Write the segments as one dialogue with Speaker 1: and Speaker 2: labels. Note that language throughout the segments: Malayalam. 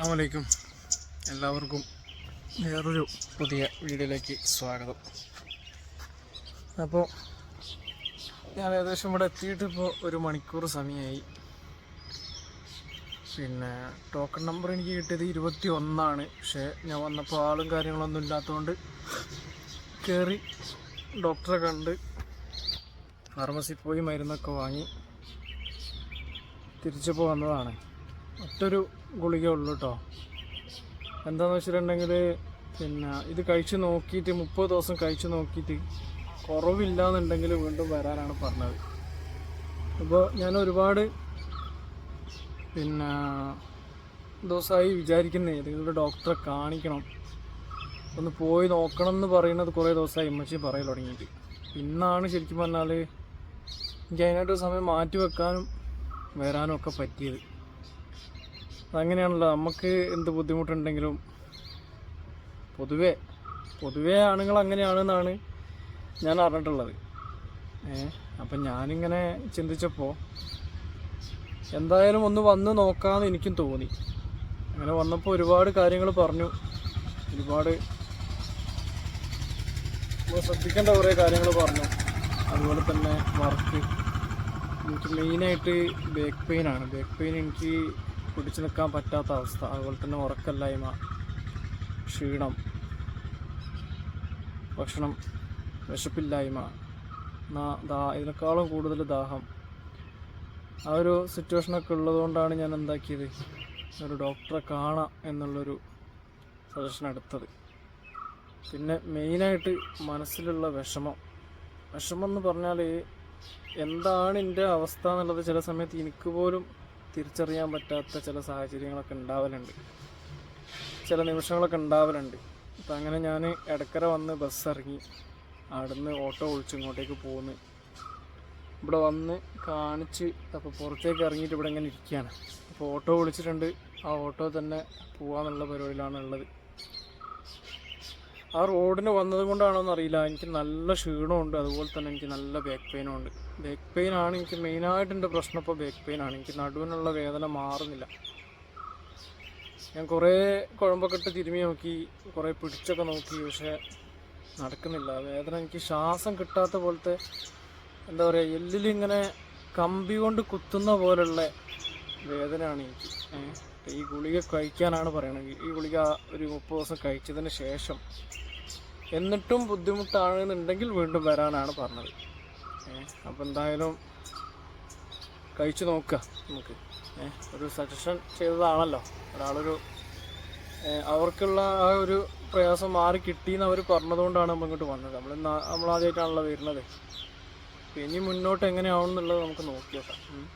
Speaker 1: അസ്സാമലൈക്കും എല്ലാവർക്കും വേറൊരു പുതിയ വീഡിയോയിലേക്ക് സ്വാഗതം. അപ്പോൾ ഞാൻ ഏകദേശം ഇവിടെ എത്തിയിട്ട് ഇപ്പോൾ ഒരു മണിക്കൂർ സമയമായി. പിന്നെ ടോക്കൺ നമ്പർ എനിക്ക് കിട്ടിയത് ഇരുപത്തി ഒന്നാണ് പക്ഷേ ഞാൻ വന്നപ്പോൾ ആളും കാര്യങ്ങളൊന്നും ഇല്ലാത്തതുകൊണ്ട് കയറി ഡോക്ടറെ കണ്ട് ഫാർമസി പോയി മരുന്നൊക്കെ വാങ്ങി തിരിച്ചപ്പോൾ വന്നതാണ്. ഒറ്റൊരു ഗുളിക ഉള്ളൂ കേട്ടോ എന്താണെന്ന് വെച്ചിട്ടുണ്ടെങ്കിൽ പിന്നെ ഇത് കഴിച്ച് നോക്കിയിട്ട് മുപ്പത് ദിവസം കഴിച്ച് നോക്കിയിട്ട് കുറവില്ല എന്നുണ്ടെങ്കിൽ വീണ്ടും വരാനാണ് പറഞ്ഞത്. അപ്പോൾ ഞാൻ ഒരുപാട് പിന്നെ ദിവസമായി വിചാരിക്കുന്നേ ഏതെങ്കിലും ഡോക്ടറെ കാണിക്കണം. ഒന്ന് പോയി നോക്കണം എന്ന് പറയുന്നത് കുറേ ദിവസമായി ഉമ്മച്ചി പറയൽ തുടങ്ങിയിട്ട്. ഇന്നാണ് ശരിക്കും പറഞ്ഞാൽ എനിക്ക് അതിനായിട്ട് സമയം മാറ്റി വെക്കാനും വരാനും ഒക്കെ പറ്റിയത്. അതങ്ങനെയാണല്ലോ നമുക്ക് എന്ത് ബുദ്ധിമുട്ടുണ്ടെങ്കിലും. പൊതുവേ പൊതുവേ ആണുങ്ങൾ അങ്ങനെയാണെന്നാണ് ഞാൻ അറിഞ്ഞിട്ടുള്ളത്. ഏ അപ്പം ഞാനിങ്ങനെ ചിന്തിച്ചപ്പോൾ എന്തായാലും ഒന്ന് വന്ന് നോക്കാമെന്ന് എനിക്കും തോന്നി. അങ്ങനെ വന്നപ്പോൾ ഒരുപാട് കാര്യങ്ങൾ പറഞ്ഞു. ഒരുപാട് ശ്രദ്ധിക്കേണ്ട കുറേ കാര്യങ്ങൾ പറഞ്ഞു. അതുപോലെ തന്നെ വർക്ക്. എനിക്ക് മെയിനായിട്ട് ബാക്ക് പെയിനാണ് ബാക്ക് പെയിൻ എനിക്ക് പിടിച്ചു നിൽക്കാൻ പറ്റാത്ത അവസ്ഥ. അതുപോലെ തന്നെ ഉറക്കല്ലായ്മ ക്ഷീണം ഭക്ഷണം വിശപ്പില്ലായ്മ ഇതിനേക്കാളും കൂടുതൽ ദാഹം. ആ ഒരു സിറ്റുവേഷനൊക്കെ ഉള്ളതുകൊണ്ടാണ് ഞാൻ എന്താക്കിയത്? ഒരു ഡോക്ടറെ കാണാം എന്നുള്ളൊരു സജഷൻ എടുത്തത്. പിന്നെ മെയിനായിട്ട് മനസ്സിലുള്ള വിഷമം. വിഷമം എന്ന് പറഞ്ഞാൽ എന്താണ് എന്റെ അവസ്ഥ എന്നുള്ളത് ചില സമയത്ത് എനിക്ക് പോലും തിരിച്ചറിയാൻ പറ്റാത്ത ചില സാഹചര്യങ്ങളൊക്കെ ഉണ്ടാവലുണ്ട്. ചില നിമിഷങ്ങളൊക്കെ ഉണ്ടാവലുണ്ട്. അപ്പം അങ്ങനെ ഞാൻ ഇടക്കര വന്ന് ബസ് ഇറങ്ങി. അവിടുന്ന് ഓട്ടോ വിളിച്ച് ഇങ്ങോട്ടേക്ക് പോന്ന്. ഇവിടെ വന്ന് കാണിച്ച് അപ്പോൾ പുറത്തേക്ക് ഇറങ്ങിയിട്ട് ഇവിടെ ഇങ്ങനെ ഇരിക്കുകയാണ്. അപ്പോൾ ഓട്ടോ വിളിച്ചിട്ടുണ്ട്. ആ ഓട്ടോ തന്നെ പോകാമെന്നുള്ള പരിപാടിയിലാണ് ഉള്ളത്. ആ റോഡിന് വന്നത് കൊണ്ടാണോ എന്നറിയില്ല എനിക്ക് നല്ല ക്ഷീണമുണ്ട്. അതുപോലെ തന്നെ എനിക്ക് നല്ല ബാക്ക് പെയിനും ഉണ്ട്. ബാക്ക് പെയിൻ ആണ് എനിക്ക് മെയിനായിട്ട് എന്റെ പ്രശ്നം. ഇപ്പോൾ ബാക്ക് പെയിൻ ആണ്. എനിക്ക് നടുവിനുള്ള വേദന മാറുന്നില്ല. ഞാൻ കുറേ കുഴമ്പൊക്കെ ഇട്ട് തിരുമ്മി നോക്കി കുറേ പിടിച്ചൊക്കെ നോക്കി പക്ഷേ നടക്കുന്നില്ല. വേദന എനിക്ക് ശ്വാസം കിട്ടാത്ത പോലത്തെ എന്താ പറയുക എല്ലിലിങ്ങനെ കമ്പി കൊണ്ട് കുത്തുന്ന പോലുള്ള വേദനയാണ് എനിക്ക്. ഏഹ്. ഈ ഗുളിക കഴിക്കാനാണ് പറയണത്. ഈ ഗുളിക ഒരു മുപ്പത് ദിവസം കഴിച്ചതിന് ശേഷം. എന്നിട്ടും ബുദ്ധിമുട്ടാണെന്നുണ്ടെങ്കിൽ വീണ്ടും വരാനാണ് പറഞ്ഞത്. അപ്പോൾ എന്തായാലും കഴിച്ചു നോക്കുക നമുക്ക്. ഒരു സജഷൻ ചെയ്തതാണല്ലോ. ഒരാളൊരു അവർക്കുള്ള ആ ഒരു പ്രയാസം മാറി കിട്ടിയെന്ന് അവർ പറഞ്ഞതുകൊണ്ടാണ് നമ്മൾ ഇങ്ങോട്ട് വന്നത്. നമ്മൾ ആദ്യമായിട്ടാണല്ലോ വരുന്നത്. ഇനി മുന്നോട്ട് എങ്ങനെയാവും എന്നുള്ളത് നമുക്ക് നോക്കി നോക്കാം. ഉം.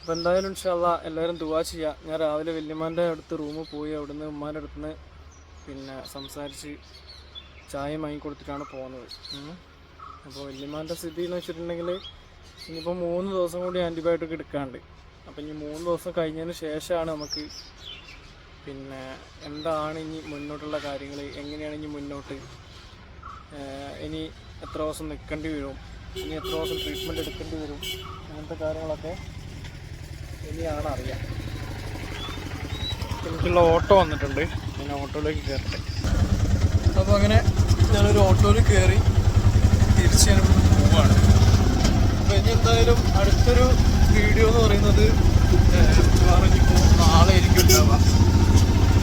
Speaker 1: അപ്പോൾ എന്തായാലും ഇൻഷാല്ല എല്ലാവരും ദുവാ ചെയ്യുക ഞാൻ രാവിലെ വല്യമ്മാന്റെ അടുത്ത് റൂമിൽ പോയി അവിടുന്ന് ഉമ്മാന്റെ അടുത്ത് നിന്ന് പിന്നെ സംസാരിച്ച് ചായ വാങ്ങി കൊടുത്തിട്ടാണ് പോകുന്നത്. അപ്പോൾ വല്യമാന്റെ സ്ഥിതി എന്ന് വെച്ചിട്ടുണ്ടെങ്കിൽ ഇനിയിപ്പോൾ മൂന്ന് ദിവസം കൂടി ആന്റിബയോട്ടിക് എടുക്കാണ്ട് അപ്പം ഇനി മൂന്ന് ദിവസം കഴിഞ്ഞതിന് ശേഷമാണ് നമുക്ക് പിന്നെ എന്താണ് ഇനി മുന്നോട്ടുള്ള കാര്യങ്ങൾ എങ്ങനെയാണ് ഇനി മുന്നോട്ട് ഇനി എത്ര ദിവസം നിൽക്കേണ്ടി വരും ഇനി എത്ര ദിവസം ട്രീറ്റ്മെന്റ് എടുക്കേണ്ടി വരും അങ്ങനത്തെ കാര്യങ്ങളൊക്കെ ഇനിയാണ് അറിയാം എനിക്കുള്ള ഓട്ടോ വന്നിട്ടുണ്ട്. ഞാൻ ഓട്ടോയിലേക്ക് കയറട്ടെ. അപ്പോൾ അങ്ങനെ ഞാനൊരു ഓട്ടോയിൽ കയറി തിരിച്ച് ഞാൻ പോവാണ്. അപ്പോൾ ഇനി എന്തായാലും അടുത്തൊരു വീഡിയോ എന്ന് പറയുന്നത് പറഞ്ഞിപ്പോൾ നാളെ ആയിരിക്കും ഉണ്ടാവുക.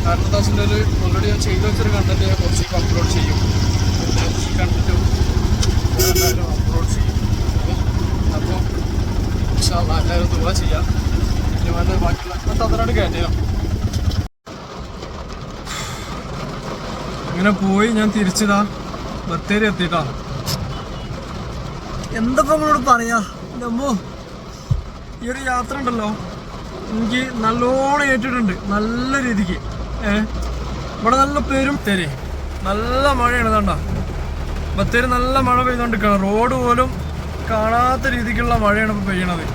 Speaker 1: കാരണം എന്താ വെച്ചിട്ടുണ്ടെങ്കിൽ ഓൾറെഡി ഞാൻ ചെയ്തു വെച്ചൊരു കണ്ടന്റ് ഞാൻ കുറച്ചേക്ക് അപ്ലോഡ് ചെയ്യും. ഈ കണ്ടന്റും എന്തായാലും അപ്ലോഡ് ചെയ്യും. അപ്പോൾ എല്ലാവരും ദുവാ ചെയ്യാം. പിന്നെ ബാക്കിയുള്ള അതിനോട് കയറ്റിയാം അങ്ങനെ പോയി ഞാൻ തിരിച്ചതാ ബത്തേരി എത്തിട്ടാ എന്താ നിങ്ങളോട് പറയാ? അമ്മോ ഈ ഒരു യാത്ര ഉണ്ടല്ലോ. എനിക്ക് നല്ലോണം ഏറ്റിട്ടുണ്ട് നല്ല രീതിക്ക്. ഏ? ഇവിടെ നല്ല പേരും തരി. നല്ല മഴയാണ് കണ്ട ബത്തേരി നല്ല മഴ പെയ്തുകൊണ്ടിരിക്കുകയാണ് റോഡ് പോലും കാണാത്ത രീതിക്കുള്ള മഴയാണ് ഇപ്പോൾ പെയ്യണത്.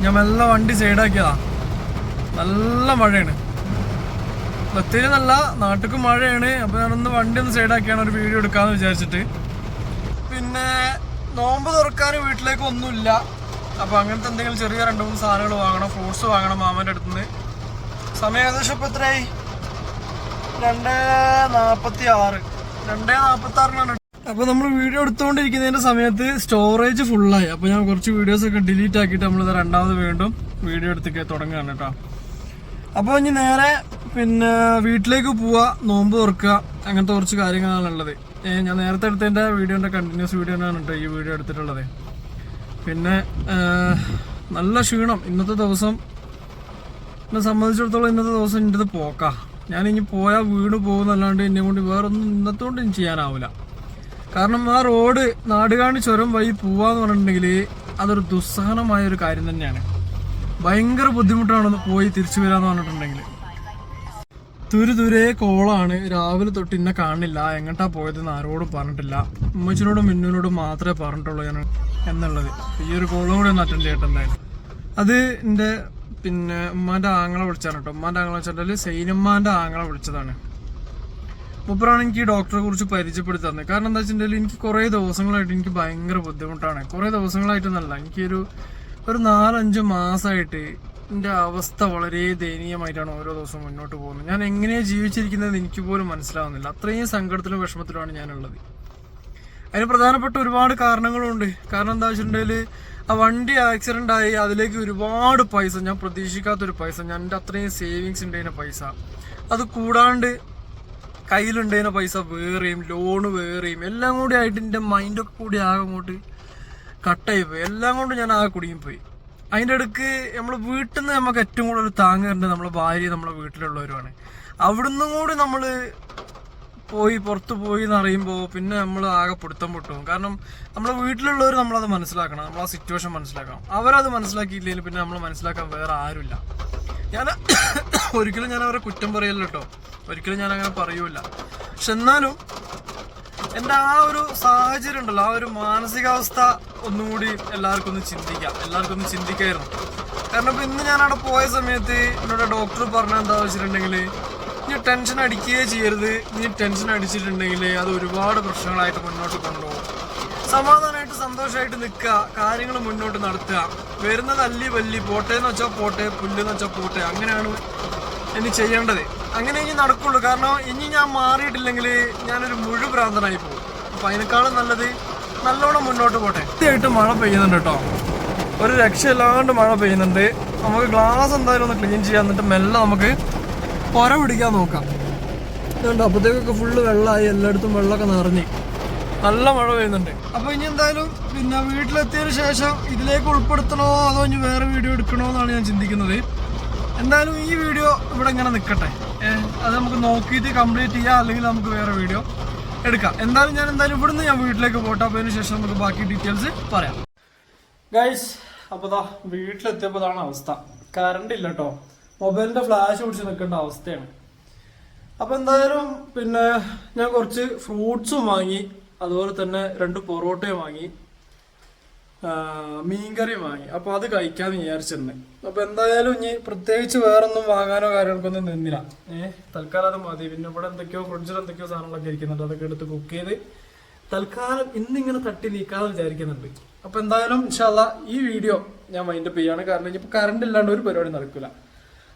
Speaker 1: ഞാൻ മെല്ലെ വണ്ടി സൈഡാക്കിയതാ. നല്ല മഴയാണ്. ബത്തേരി നല്ല നാട്ടിക്ക് മഴയാണ്. അപ്പോൾ ഞാനൊന്ന് വണ്ടി ഒന്ന് സൈഡാക്കിയാണ് ഒരു വീഡിയോ എടുക്കാമെന്ന് വിചാരിച്ചിട്ട്. പിന്നെ നോമ്പ് തുറക്കാൻ വീട്ടിലേക്ക് ഒന്നുമില്ല. അപ്പോൾ അങ്ങനത്തെ എന്തെങ്കിലും ചെറിയ രണ്ട് മൂന്ന് സാധനങ്ങൾ വാങ്ങണം ഫ്രൂട്ട്സ് വാങ്ങണം മാമന്റെ അടുത്ത് നിന്ന് സമയം ഏകദേശം ഇപ്പൊ എത്രയായി? രണ്ട് നാപ്പത്തി ആറ് രണ്ടേ നാപ്പത്തി ആറിനാണ് അപ്പൊ നമ്മൾ വീഡിയോ എടുത്തുകൊണ്ടിരിക്കുന്നതിന്റെ സമയത്ത് സ്റ്റോറേജ് ഫുള്ളായി അപ്പൊ ഞാൻ കുറച്ച് വീഡിയോസ് ഒക്കെ ഡിലീറ്റ് ആക്കിയിട്ട് നമ്മളിത് രണ്ടാമത് വീണ്ടും വീഡിയോ എടുത്തൊക്കെ തുടങ്ങുകയാണ് കേട്ടോ. അപ്പോൾ ഇനി നേരെ പിന്നെ വീട്ടിലേക്ക് പോവാ നോമ്പ് തുറക്കുക അങ്ങനത്തെ കുറച്ച് കാര്യങ്ങളാണ് ഉള്ളത്. ഞാൻ നേരത്തെ എടുത്തതിന്റെ വീഡിയോന്റെ കണ്ടിന്യൂസ് വീഡിയോ ആണ് കേട്ടോ ഈ വീഡിയോ എടുത്തിട്ടുള്ളത്. പിന്നെ നല്ല ക്ഷീണം. ഇന്നത്തെ ദിവസം എന്നെ സംബന്ധിച്ചിടത്തോളം ഇന്നത്തെ ദിവസം എന്റെ ഇത് പോക്കാ. ഞാൻ ഇനി പോയാൽ വീട് പോകുന്നല്ലാണ്ട് എന്നെ കൊണ്ട് വേറൊന്നും ഇന്നത്തെ കൊണ്ട് ചെയ്യാനാവില്ല കാരണം ആ റോഡ് നാടുകാണി ചുരം വഴി പോവാന്ന് പറഞ്ഞിട്ടുണ്ടെങ്കിൽ അതൊരു ദുസ്സഹനമായ ഒരു കാര്യം തന്നെയാണ്. ഭയങ്കര ബുദ്ധിമുട്ടാണ് പോയി തിരിച്ചു വരാന്ന് പറഞ്ഞിട്ടുണ്ടെങ്കിൽ. തുരു തുരേ കോളാണ്. രാവിലെ തൊട്ട് ഇന്നെ കാണില്ല. എങ്ങോട്ടാ പോയതെന്ന് ആരോടും പറഞ്ഞിട്ടില്ല. ഉമ്മച്ചിനോടും മിന്നുനോടും മാത്രമേ പറഞ്ഞിട്ടുള്ളൂ ഞാൻ എന്നുള്ളത്. ഈ ഒരു കോളും കൂടി ഒന്ന് അറ്റൻഡ് ചെയ്തിട്ടുണ്ടായിരുന്നു അത് എന്റെ പിന്നെ ഉമ്മാന്റെ ആങ്ങളെ വിളിച്ചാണ് കേട്ടോ. ഉമ്മാന്റെ ആങ്ങളെ വെച്ചിട്ടുണ്ടെങ്കിൽ സൈനമ്മാന്റെ ആങ്ങളെ വിളിച്ചതാണ്. മൂപ്പറാണ് എനിക്ക് ഈ ഡോക്ടറെ കുറിച്ച് പരിചയപ്പെടുത്തി കാരണം എന്താ വെച്ചിട്ടുണ്ടെങ്കിൽ എനിക്ക് കുറേ ദിവസങ്ങളായിട്ട് എനിക്ക് ഭയങ്കര ബുദ്ധിമുട്ടാണ്. കുറേ ദിവസങ്ങളായിട്ടൊന്നല്ല. എനിക്കൊരു ഒരു നാലഞ്ച് മാസമായിട്ട് എന്റെ അവസ്ഥ വളരെ ദയനീയമായിട്ടാണ് ഓരോ ദിവസവും മുന്നോട്ട് പോകുന്നത്. ഞാൻ എങ്ങനെയാണ് ജീവിച്ചിരിക്കുന്നത് എനിക്ക് പോലും മനസ്സിലാവുന്നില്ല. അത്രയും സങ്കടത്തിലും വിഷമത്തിലുമാണ് ഞാനുള്ളത്. അതിന് പ്രധാനപ്പെട്ട ഒരുപാട് കാരണങ്ങളുണ്ട്. കാരണം എന്താ വെച്ചിട്ടുണ്ടെങ്കിൽ ആ വണ്ടി ആക്സിഡന്റ് ആയി അതിലേക്ക് ഒരുപാട് പൈസ ഞാൻ പ്രതീക്ഷിക്കാത്തൊരു പൈസ ഞാൻ എന്റെ അത്രയും സേവിങ്സ് ഉണ്ടായിരുന്ന പൈസ. അത് കൂടാണ്ട് കയ്യിലുണ്ടായിരുന്ന പൈസ വേറെയും ലോണ് വേറെയും എല്ലാം കൂടി ആയിട്ട് എന്റെ മൈൻഡൊക്കെ കൂടി ആകെ അങ്ങോട്ട് കട്ടായി പോയി. എല്ലാം കൊണ്ട് ഞാൻ ആകെ കുടുങ്ങി പോയി അതിന്റെ അടുക്ക് നമ്മൾ വീട്ടിൽ നിന്ന് നമുക്ക് ഏറ്റവും കൂടുതൽ താങ്ങേണ്ടത് നമ്മളെ ഭാര്യ നമ്മളെ വീട്ടിലുള്ളവരുമാണ്. അവിടുന്ന് കൂടി നമ്മൾ പോയി പുറത്ത് പോയി എന്ന് അറിയുമ്പോൾ പിന്നെ നമ്മൾ ആകെ പിടുത്തം പൊട്ടും. കാരണം നമ്മളെ വീട്ടിലുള്ളവർ നമ്മളത് മനസ്സിലാക്കണം. നമ്മൾ ആ സിറ്റുവേഷൻ മനസ്സിലാക്കണം. അവരത് മനസ്സിലാക്കിയില്ലെങ്കിൽ പിന്നെ നമ്മൾ മനസ്സിലാക്കാൻ വേറെ ആരുമില്ല. ഞാൻ ഒരിക്കലും ഞാൻ അവരെ കുറ്റം പറയല്ലോ കേട്ടോ. ഒരിക്കലും ഞാൻ അങ്ങനെ പറയൂല പക്ഷെ എന്നാലും എന്റെ ആ ഒരു സാഹചര്യം ഉണ്ടല്ലോ ആ ഒരു മാനസികാവസ്ഥ ഒന്നുകൂടി എല്ലാവർക്കും ഒന്ന് ചിന്തിക്കാം. എല്ലാവർക്കും ഒന്ന് ചിന്തിക്കായിരുന്നു. കാരണം ഇപ്പൊ ഇന്ന് ഞാൻ അവിടെ പോയ സമയത്ത് എന്നോട് ഡോക്ടർ പറഞ്ഞ എന്താ വെച്ചിട്ടുണ്ടെങ്കിൽ നീ ടെൻഷൻ അടിക്കുകയേ ചെയ്യരുത്. നീ ടെൻഷൻ അടിച്ചിട്ടുണ്ടെങ്കിൽ അത് ഒരുപാട് പ്രശ്നങ്ങളായിട്ട് മുന്നോട്ട് കൊണ്ടുപോകും. സമാധാനമായിട്ട് സന്തോഷമായിട്ട് നിൽക്കുക. കാര്യങ്ങൾ മുന്നോട്ട് നടത്തുക. വരുന്നത് അല്ലി വല്ലി പോട്ടെ എന്ന് വെച്ചാൽ പോട്ടെ പുല്ലെന്ന് വെച്ചാൽ പോട്ടെ അങ്ങനെയാണ് ഇനി ചെയ്യേണ്ടത്. അങ്ങനെ ഇനി നടക്കുള്ളൂ. കാരണം ഇനി ഞാൻ മാറിയിട്ടില്ലെങ്കിൽ ഞാനൊരു മുഴുഭ്രാന്തനായി പോകും. അപ്പൊ അതിനേക്കാളും നല്ലത് നല്ലോണം മുന്നോട്ട് പോട്ടെ. കൃത്യമായിട്ട് മഴ പെയ്യുന്നുണ്ട് കേട്ടോ. ഒരു രക്ഷയില്ലാണ്ട് മഴ പെയ്യുന്നുണ്ട്. നമുക്ക് ഗ്ലാസ് എന്തായാലും ഒന്ന് ക്ലീൻ ചെയ്യാൻ എന്നിട്ട് മെല്ലെ നമുക്ക് പുര പിടിക്കാൻ നോക്കാം. അതുകൊണ്ട് അപ്പത്തേക്കൊക്കെ ഫുള്ള് വെള്ളമായി. എല്ലായിടത്തും വെള്ളമൊക്കെ നിറഞ്ഞ്. നല്ല മഴ പെയ്യുന്നുണ്ട്. അപ്പൊ ഇനി എന്തായാലും പിന്നെ വീട്ടിലെത്തിയതിനു ശേഷം ഇതിലേക്ക് ഉൾപ്പെടുത്തണോ? അതോ ഇനി വേറെ വീഡിയോ എടുക്കണോ എന്നാണ് ഞാൻ ചിന്തിക്കുന്നത്. എന്തായാലും ഈ വീഡിയോ ഇവിടെ ഇങ്ങനെ നിൽക്കട്ടെ അത് നമുക്ക് നോക്കിയിട്ട് കംപ്ലീറ്റ് ചെയ്യാം അല്ലെങ്കിൽ നമുക്ക് വേറെ വീഡിയോ എടുക്കാം. എന്തായാലും ഞാൻ എന്തായാലും ഇവിടുന്ന് ഞാൻ വീട്ടിലേക്ക് പോട്ടെ. അപ്പോൾ അതിന് ശേഷം നമുക്ക് ബാക്കി ഡീറ്റെയിൽസ് പറയാം. ഗൈസ് അപ്പോൾ ദാ വീട്ടിലെത്തിയപ്പോഴാണ് അവസ്ഥ. കറണ്ട് ഇല്ല കേട്ടോ മൊബൈലിന്റെ ഫ്ലാഷ് പിടിച്ച് നിൽക്കേണ്ട അവസ്ഥയാണ്. അപ്പോൾ എന്തായാലും പിന്നെ ഞാൻ കുറച്ച് ഫ്രൂട്ട്സും വാങ്ങി. അതുപോലെ തന്നെ രണ്ട് പൊറോട്ടയും വാങ്ങി. ആ, കറി വാങ്ങി. അപ്പൊ അത് കഴിക്കാന്ന് വിചാരിച്ചിരുന്നു. അപ്പൊ എന്തായാലും ഇനി പ്രത്യേകിച്ച് വേറൊന്നും വാങ്ങാനോ കാര്യങ്ങൾക്കൊന്നും നിന്നില്ല. ഏഹ് തൽക്കാലം അത് മതി. പിന്നെ ഇവിടെ എന്തൊക്കെയോ ഫ്രിഡ്ജിൽ എന്തൊക്കെയോ സാധനങ്ങളൊക്കെ ഇരിക്കുന്നുണ്ട്. അതൊക്കെ എടുത്ത് കുക്ക് ചെയ്ത് തൽക്കാലം ഇന്നിങ്ങനെ തട്ടി നീക്കാന്ന് വിചാരിക്കുന്നുണ്ട്. അപ്പൊ എന്തായാലും ഇൻഷാല്ല ഈ വീഡിയോ ഞാൻ മൈൻഡപ്പ് ചെയ്യാണ്. കാരണം ഇനിയിപ്പോ കറണ്ട് ഇല്ലാണ്ട് ഒരു പരിപാടി നടക്കില്ല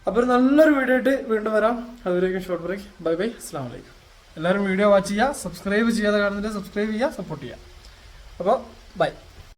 Speaker 1: അപ്പൊ ഒരു നല്ലൊരു വീഡിയോ ആയിട്ട് വീണ്ടും വരാം. അതുവരേക്കും ഷോർട്ട് ബ്രേക്ക് ബൈ ബൈ അസ്സാം വലൈക്കും എല്ലാവരും വീഡിയോ വാച്ച് ചെയ്യുക സബ്സ്ക്രൈബ് ചെയ്യാതെ കാണുന്നില്ല സബ്സ്ക്രൈബ് ചെയ്യുക സപ്പോർട്ട് ചെയ്യുക. അപ്പോൾ ബൈ